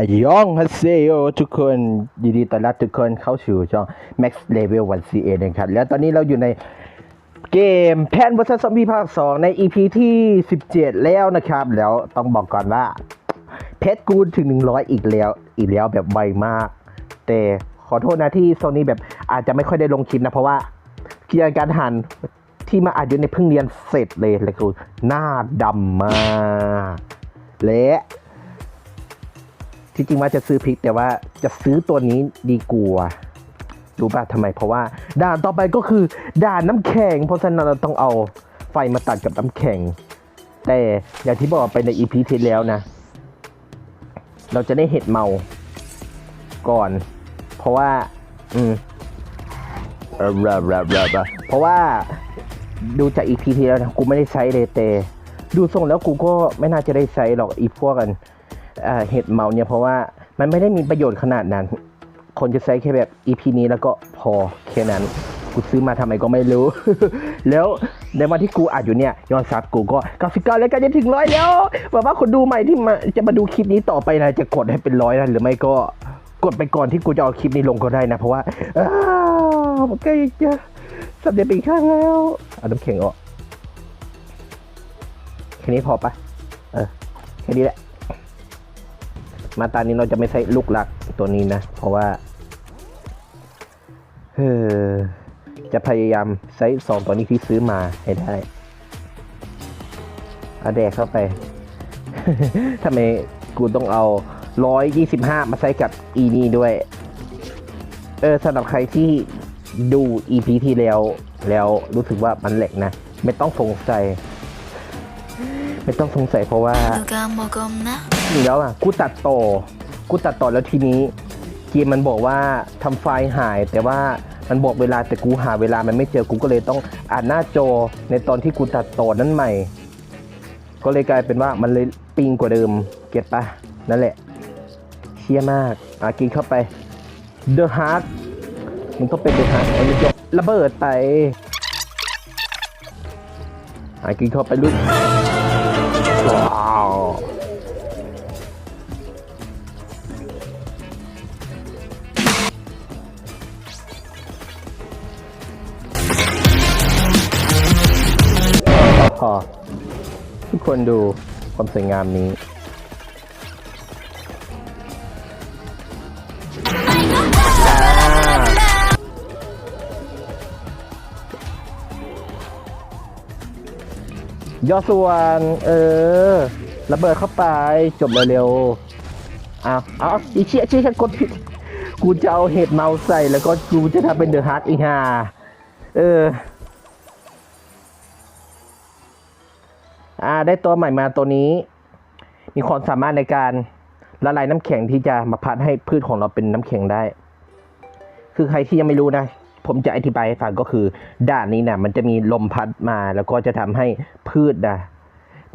อายองฮัสเซโยทุกคนยินดีต้อนรับทุกคนเข้าสู่ช่อง Max Level 1 CA นะครับ แล้วตอนนี้เราอยู่ในเกมแพนบอสซอมบี้ภาค 2 ใน EP ที่ 17 แล้วนะครับ แล้วต้องบอกก่อนว่า เพชรกูถึง 100 อีกแล้ว อีกแล้วแบบไวมาก แต่ขอโทษนะที่โซนี่แบบอาจจะไม่ค่อยได้ลงคลิปนะ เพราะว่าเกียร์การหันที่มาอาจจะในเพิ่งเรียนเสร็จเลยเลยคือหน้าดำมากและ ที่จริงว่าจะซื้อพริกแต่ว่าจะซื้อตัวนี้ดีกว่ารู้ป่ะทำไมเพราะว่าด่านต่อไปก็คือด่านน้ำแข็ง เพราะฉะนั้นเราต้องเอาไฟมาตัดกับน้ำแข็ง แต่อย่างที่บอกไปในอีพีที่แล้วนะ เราจะได้เห็ดเมาก่อน เพราะว่า อืมเอ่อเบเบลอเบเพราะว่าดูจากอีพีที่แล้วนะกูไม่ได้ใช้เลยแต่ดูทรงแล้วกูก็ไม่น่าจะได้ใช้หรอกอีพวกกัน เห็ดเมาเนี่ยเพราะว่ามันไม่ได้มีประโยชน์ขนาดนั้น คนจะใช้แค่แบบ EP นี้แล้วก็พอแค่นั้นกูซื้อมาทำไมก็ไม่รู้ แล้วในวันที่กูอัดอยู่เนี่ยยอดซับกูก็99แล้วก็จะถึงร้อยแล้วแบบว่าคนดูใหม่ที่มาจะมาดูคลิปนี้ต่อไปนะจะกดให้เป็นร้อยนะหรือไม่ก็กดไปก่อนที่กูจะเอาคลิปนี้ลงก็ได้นะ เพราะว่าอ้าวมันก็จะสำเร็จไปอีกข้างแล้วเอาน้ำแข็งออกแค่นี้พอปะเออแค่นี้แหละ มาตานี้เราจะไม่ใช้ลูกหลักตัวนี้นะ เพราะว่าเออจะพยายามใช้สองตัวนี้ที่ซื้อมาให้ได้อาแดกเข้าไป ทำไมกูต้องเอา 125 มาใช้กับอีนี่ด้วย เออสำหรับใครที่ดู EP ที่แล้ว แล้วรู้สึกว่ามันแหลกนะ ไม่ต้องสงสัย ไม่ต้องสงสัยเพราะว่าอยู่แล้วอะกูตัดต่อกูตัดต่อแล้วทีนี้เกมมันบอกว่าทำไฟล์หาย แต่ว่ามันบอกเวลาแต่กูหาเวลามันไม่เจอกูก็เลยต้องอ่านหน้าจอในตอนที่กูตัดต่อนั้นใหม่ ก็เลยกลายเป็นว่ามันเลยปิงกว่าเดิม เก็ตปะนั่นแหละเชี่ยมากอะกินเข้าไป The Heart มันองเป็น The Heart อันนี้ยกระเบิดไปอะกินเข้าไปลุก พอทุกคนดูความสวยงามนี้ ย่อส่วน เออ ระเบิดเข้าไป จบเร็วๆอ้าวอ้าวอีเชี่ยเชี่ยฉันกดผิด กูจะเอาเห็ดเมาใส่แล้วก็กูจะทำเป็นเดอะฮาร์ดอีห่าเออ อ่า ได้ตัวใหม่มาตัวนี้ มีความสามารถในการละลายน้ำแข็งที่จะมาพัดให้พืชของเราเป็นน้ำแข็งได้ คือใครที่ยังไม่รู้นะ ผมจะอธิบายให้ฟังก็คือ ด้านนี้นะมันจะมีลมพัดมาแล้วก็จะทำให้พืชนะ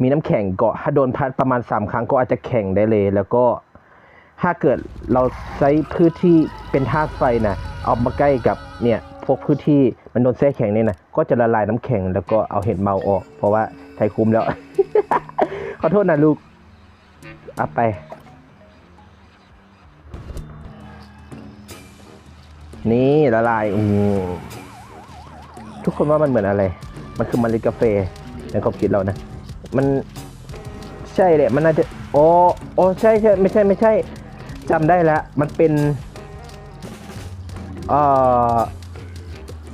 มีน้ำแข็งเกาะถ้าโดนพัดประมาณสามครั้งก็อาจจะแข็งได้เลย แล้วก็ถ้าเกิดเราใช้พืชที่เป็นธาตุไฟนะเอามาใกล้กับเนี่ยพวกพืชที่มันโดนแช่แข็งเนี่ยนะก็จะละลายน้ำแข็งแล้วก็เอาเห็ดเมาออก เพราะว่าไทยคุมแล้ว ขอโทษนะลูกเอาไป นี่ละลายอืมทุกคนว่ามันเหมือนอะไร มันคือเมล็ดกาแฟในความคิดเรานะ มันใช่แหละมันน่าจะโอ้โอ้ใช่ใช่ไม่ใช่ไม่ใช่จำได้แล้ว มันเป็นเอ่อ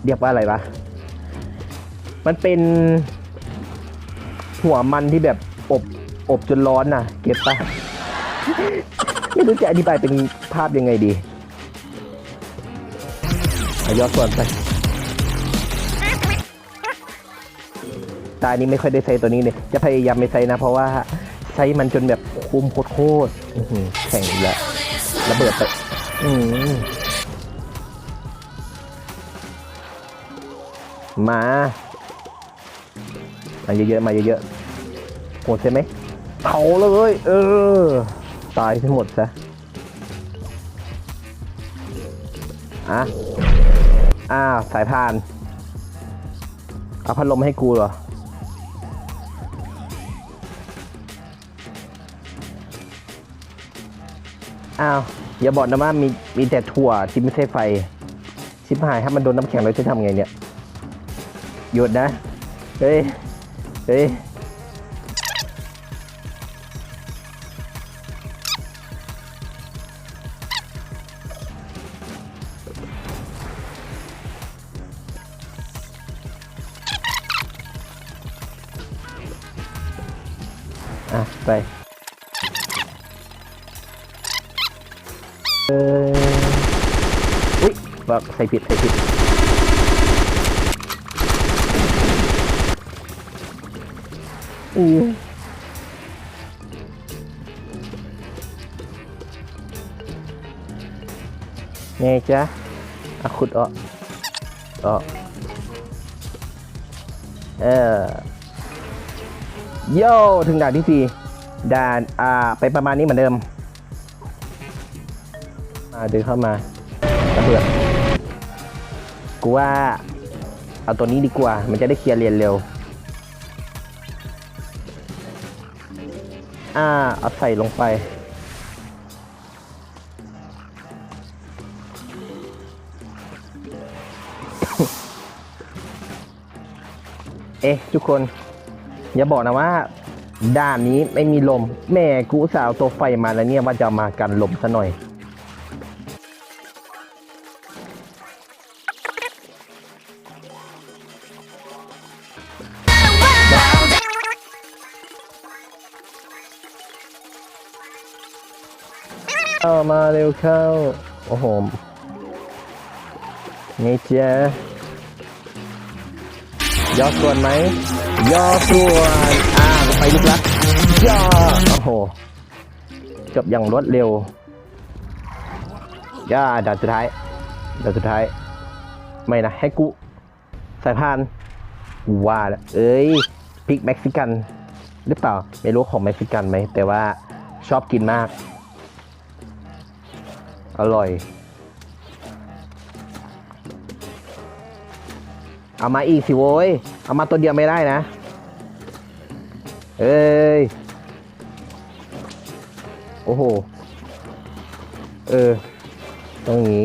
เรียกว่าอะไรวะมันเป็นหัวมันที่แบบอบอบจนร้อนน่ะ เก็ตปะไม่รู้จะอธิบายเป็นภาพยังไงดี เอาย่อส่วนไปตานี้ไม่ค่อยได้ใช้ตัวนี้เลย จะพยายามไม่ใช้นะ เพราะว่าใช้มันจนแบบคุมโคตรแข็งแล้วระเบิดไปมามาเยอะๆมาเยอะๆโหดใช่ไหมเขาเลย เออ ตายทั้งหมดซะอะ อ้าว สายพาน เอาพัดลมให้กูเหรอออ้าว อย่าบอกนะว่ามีมีแต่ถั่วที่ไม่ใช่ไฟ ชิบหายถ้ามันโดนน้ำแข็งเราจะทำไงเนี่ย หยุดนะ เฮ้ย เฮ้ย อะไปเอออุ้ยบอกใส่ผิด โย่ถึงด่านที่สี่ด่านอ่าไปประมาณนี้เหมือนเดิมมาเดินเข้ามาระเบิดกูว่าเอาตัวนี้ดีกว่า มันจะได้เคลียร์เรียนเร็ว อ่า เอาใส่ลงไป เอ๊ะ ทุกคน อย่าบอกนะว่า ด้านนี้ไม่มีลม แม่กูสาวตัวไฟมาแล้วเนี่ยว่าจะมากันลมซะหน่อย เอามาเร็วเข้า โอ้โห นี่เจ๊ย่อส่วนไหม ย่อส่วนอ่าไปลูกรักย่อโอ้โหจบอย่างรวดเร็วย่าด่านสุดท้ายด่านสุดท้าย ไม่นะให้กูสายพานว่าแล้วเอ้ยพริกเม็กซิกัน หรือเปล่า ไม่รู้ของเม็กซิกันไหม แต่ว่าชอบกินมาก อร่อย เอามาอีกสิโว้ย เอามาตัวเดียวไม่ได้นะ เอ้ย โอ้โห เออ ตรงนี้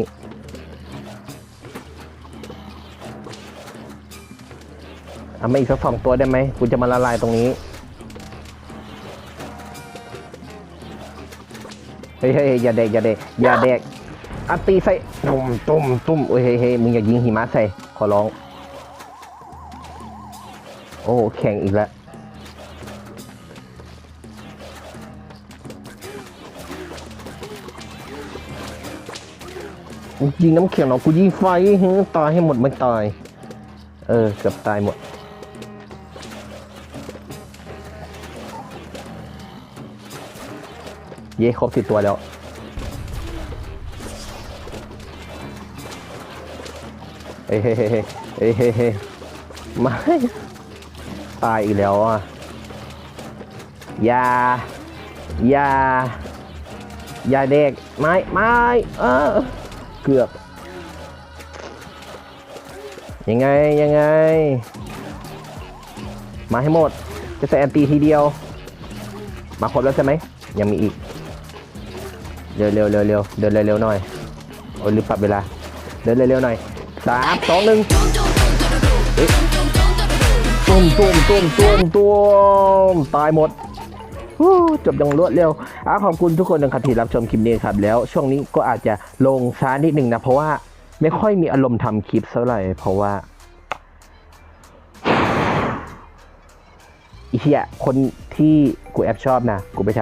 เอามาอีกสักสองตัวได้ไหมกูจะมาละลายตรงนี้ เฮ้ยเฮ้ยอย่าเด็กอย่าเด็กอย่าเด็กอัตีใส่ตุ่มตุ่มตุ่มเฮ้ยเฮ้ยมึงอย่ายิงหิมะใส่ ขอร้อง โอ้แข่งอีกแล้วยิงน้ำแข็งเหรอกูยิงไฟตายให้หมดไม่ตาย เออ เกือบตายหมด เย่ครบสิบตัวแล้วเฮ้เฮ้เฮ้เฮ้เฮ้เฮ้ไม่ ตายอีกแล้วอะยายายาเด็ก ไม่ไม่เออเกือบ ยังไง ยังไง มาให้หมด จะใส่แอนตีทีเดียว มาครบแล้วใช่ไหม ยังมีอีก เร็วเร็วเร็วเร็วเดินเร็วๆหน่อย โอ้ยลืมปรับเวลา เดินเร็วๆหน่อยสามสองหนึ่ง ตุ้มตุ้มตุ้มตุ้มตายหมดจบอย่างรวดเร็วอะขอบคุณทุกคนนะครับที่รับชมคลิปนี้ครับ แล้วช่วงนี้ก็อาจจะลงช้านิดหนึ่งนะ เพราะว่าไม่ค่อยมีอารมณ์ทำคลิปเท่าไหร่เพราะว่าอีเหี้ยคนที่กูแอบชอบนะ กูไปท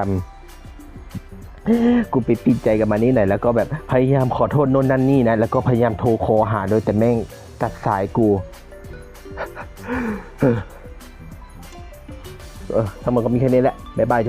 ำกูไปติดใจกับมันนี่หน่อยแล้วก็แบบพยายามขอโทษโน่นนั่นนี่นะ แล้วก็พยายามโทรคอหาโดยแต่แม่งตัดสายกู เออทั้งหมดก็มีแค่นี้แหละบ๊ายบาย